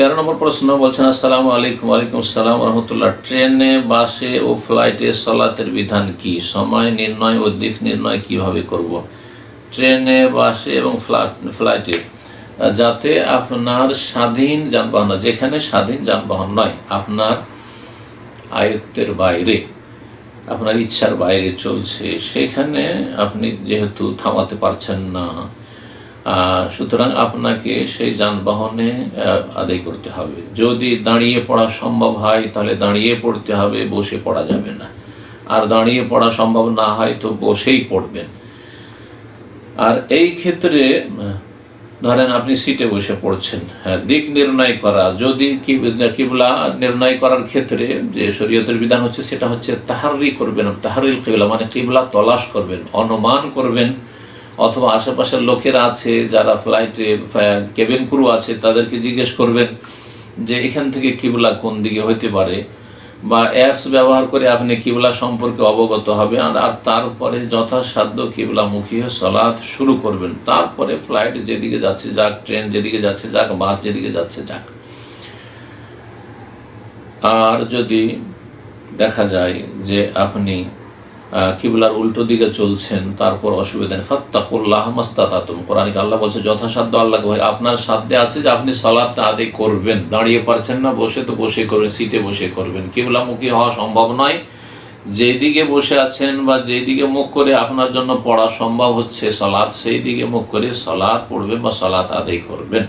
তেরো নম্বর প্রশ্ন বলছেন, আসসালামু আলাইকুম, ওয়ালাইকুম আসসালাম, রহমতুল্লাহ। ট্রেনে, বাসে ও ফ্লাইটে সলাতের বিধান কি? সময় নির্ণয় ও দিক নির্ণয় কীভাবে করব? ট্রেনে, বাসে এবং ফ্লাইটে। যাতে আপনার স্বাধীন যানবাহন যেখানে স্বাধীন যানবাহন নয়, আপনার আয়ত্তের বাইরে, আপনার ইচ্ছার বাইরে চলছে, সেখানে আপনি যেহেতু থামাতে পারছেন না সুতরাং আপনাকে সেই যানবাহনে আদায় করতে হবে। যদি দাঁড়িয়ে পড়া সম্ভব হয়, তাহলে দাঁড়িয়ে পড়তে হবে, বসে পড়া যাবে না। আর দাঁড়িয়ে পড়া সম্ভব না হয়, তো বসেই পড়বেন। আর এই ক্ষেত্রে, ধরেন আপনি সিটে বসে পড়ছেন হ্যাঁ দিক নির্ণয় করা। যদি কিবলা নির্ণয় করার ক্ষেত্রে যে শরীয়তের বিধান হচ্ছে, সেটা হচ্ছে তাহারি করবেন তাহারিল কিবলা মানে কিবলা তলাশ করবেন, অনুমান করবেন অথবা আশেপাশের লোকেরা আছে, যারা ফ্লাইটে কেবিন ক্রু আছে, তাদেরকে জিজ্ঞেস করবেন যে এখান থেকে কিবলা কোন দিকে হইতে পারে বা অ্যাপস ব্যবহার করে আপনি কিবলা সম্পর্কে অবগত হবেন আর তারপরে যথাসাধ্য কিবলামুখী হয়ে সলাৎ শুরু করবেন। তারপরে ফ্লাইট যেদিকে যাচ্ছে যাক ট্রেন যেদিকে যাচ্ছে যাক বাস যেদিকে যাচ্ছে যাক। আর যদি দেখা যায় যে আপনি কিবলার উল্টো দিকে চলছেন, তারপর অসুবিধা নেই। ফাত্তাকুল্লাহ মাস্তাতাতুম। কোরআনিক আল্লাহ বলছে, যথাসাধ্য আল্লাহ ভাই আপনার সাধ্যে আছে যে আপনি সালাদটা আদায় করবেন। দাঁড়িয়ে পারছেন না, বসে তো বসে করবেন, সিটে বসে করবেন। কিবলামুখী হওয়া সম্ভব নয়। যেদিকে বসে আছেন বা যেদিকে মুখ করে আপনার জন্য পড়া সম্ভব হচ্ছে সলাৎ সেই দিকে মুখ করে সলাৎ পড়বেন বা সলাৎ আদায় করবেন।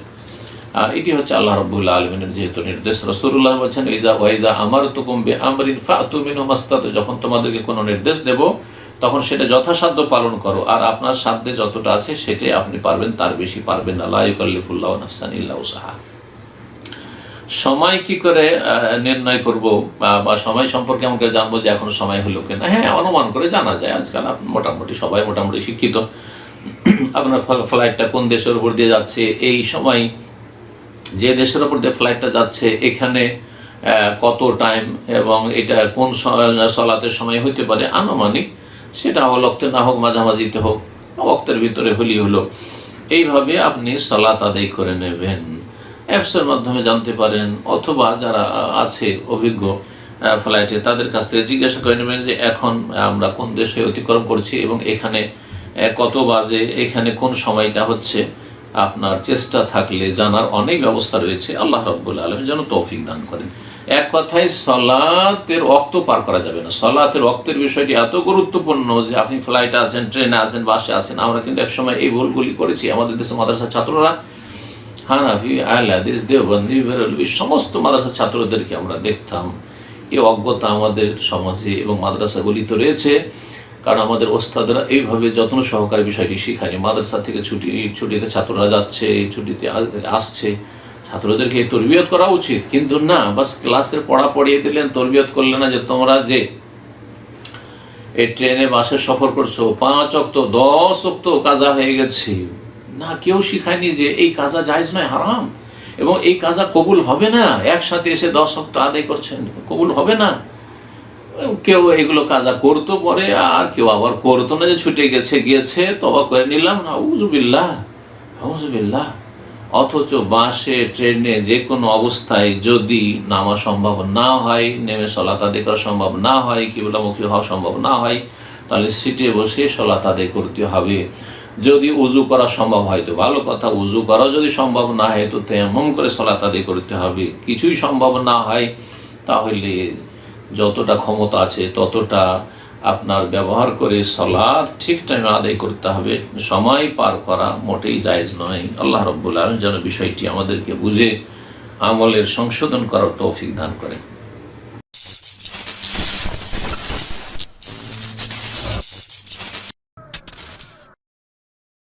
এটি হচ্ছে আল্লাহ রব্বুল্লাহ আলমিনের যেহেতু নির্দেশ। রসুল্লাহ বলছেন, ইদা ওয়াইদা আমার তো কমবে আমরিন ফাতুমিনু মাস্তাত যখন তোমাদেরকে কোনো নির্দেশ দেব, তখন সেটা যথাসাধ্য পালন করো। আর আপনার সাধ্যে যতটা আছে, সেটাই আপনি পারবেন, তার বেশি পারবেন না। লাইকাল্লিফুল্লাহ নাফসান ইল্লাহ সাহা সময় কি করে নির্ণয় করব, বা- সময় সম্পর্কে আমাকে জানব যে এখন সময় হলো কিনা? হ্যাঁ অনুমান করে জানা যায়। আজকাল মোটামুটি সবাই মোটামুটি শিক্ষিত। আপনার ফ্লা- ফ্লাইটটা কোন দেশের উপর দিয়ে যাচ্ছে, এই সময় যে দেশের ওপর দিয়ে ফ্লাইটটা যাচ্ছে, এখানে কত টাইম এবং এটা কোন সলাতের সময় হইতে পারে আনুমানিক, সেটা অলক্তে না হোক, মাঝামাঝিতে হোক অক্তের ভিতরে হলি হলো। এইভাবে আপনি সলাত আদায় করে নেবেন। অ্যাপসের মাধ্যমে জানতে পারেন, অথবা যারা আছে অভিজ্ঞ ফ্লাইটে তাদের কাছ থেকে জিজ্ঞাসা করে নেবেন যে এখন আমরা কোন দেশে অতিক্রম করছি এবং এখানে কত বাজে, এখানে কোন সময়টা হচ্ছে। আপনার চেষ্টা থাকলে জানার অনেক ব্যবস্থা রয়েছে। আল্লাহ রব্বুল আলম যেন তৌফিক দান করেন। এক কথায় সলাতের অক্ত পার করা যাবে না। সলাতের অক্তের বিষয়টি এত গুরুত্বপূর্ণ যে আপনি ফ্লাইটে আছেন, ট্রেনে আছেন, বাসে আছেন, আমরা কিন্তু একসময় এই ভুলগুলি করেছি। আমাদের দেশে মাদ্রাসার ছাত্ররা, হানাফি, আহলাদিস, দেওবন্দি, বেরলবি, সমস্ত মাদ্রাসার ছাত্রদেরকে আমরা দেখতাম। এই অজ্ঞতা আমাদের সমাজে এবং মাদ্রাসাগুলি তো রয়েছে। কারণ আমাদের ওস্তাদরা এইভাবে যত্ন সহকারে বিষয়টি শিখায়নি। মাদ্রাসা থেকে ছুটি, ছুটিতে ছাত্ররা যাচ্ছে ছুটিতে আসছে। ছাত্রদেরকে তরবিয়ত করা উচিত। কিন্তু না, বাস ক্লাসের পড়া পড়িয়ে দিলেন, তরবিয়ত করলেন না যে তোমরা যে এই ট্রেনে বাসে সফর করছ, পাঁচ অক্ত, দশ অক্ত কাজা হয়ে গেছে। না, কেউ শিখায়নি যে এই কাজা জায়জ নয়, হারাম। এবং এই কাজা কবুল হবে না। একসাথে এসে দশ অক্ত আদায় করছেন, কবুল হবে না। কেউ এগুলো কাজা করতো পরে, আর কেউ আবার করতো না যে ছুটে গেছে, গিয়েছে, তবা করে নিলাম না। উজুবিল্লাহ উজুবিল্লাহ অথচ বাসে, ট্রেনে যে কোনো অবস্থায় যদি নামা সম্ভব না হয়, নেমে সলাত আদায় করা সম্ভব না হয়, কিবলামুখী হওয়া সম্ভব না হয়, তাহলে সিটে বসে সলাত আদায় করতে হবে। যদি উজু করা সম্ভব হয় তো ভালো কথা উজু করাও যদি সম্ভব না হয় তো তেমন করে সলাত আদায় করতে হবে। কিছুই সম্ভব না হয়, তাহলে যতটা ক্ষমতা আছে, ততটা আপনার ব্যবহার করে সলাদ ঠিক টাইমে আদায় করতে হবে। সময় পার করা মোটেই জায়জ নয়। আল্লাহ রব্বুল আলম যেন বিষয়টি আমাদেরকে বুঝে আমলের সংশোধন করার তৌফিক দান করেন।